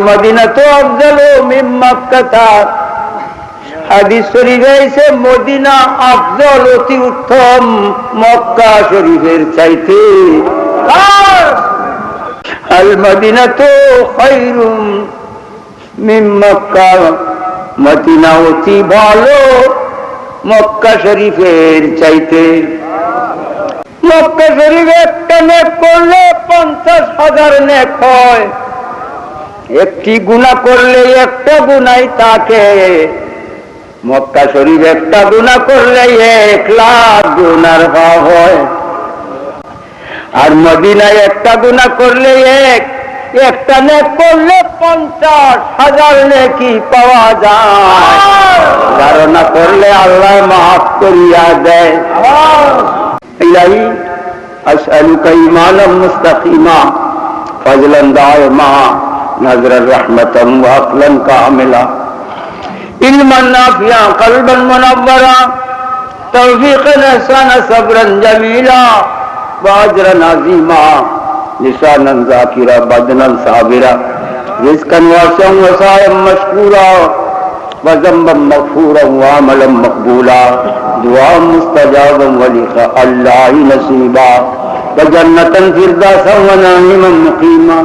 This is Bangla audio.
মদিনা তো আফজাল অতি উত্তম মক্কা শরীফের তো মদিনা অতি ভালো মক্কা শরীফের চাইতে। মক্কা শরীফে একটা নেক করলে পঞ্চাশ হাজার নেক হয়। একটি গুণা করলে একটা গুণাই তাকে। মক্কা শরীফ একটা গুণা করলে এক লাখ গুণার ভাব হয়। আর মদিনায় একটা গুণা করলে এক, একটা নেক করলে পঞ্চাশ হাজার নেকি পাওয়া যায়। ধারণা করলে আল্লাহ মাফ করিয়া দেয়। আসআলুকা ইমানাম মুস্তাকিমা, ফজলান দায়মা। دائما نظرا رحمة وعقلا كاملا علما نافعا، قلبا منورا. توفيقا احسانا صبرا جميلا واجرا عظيما لسانا ذاكرا بدنا صابرا. رزقا واسعا وسعيا مشكورا وذنبا مغفورا وعملا مقبولا. دعاء مستجابا ولقاء الله نصيبا وجنة فردوسا ونعيما مقيما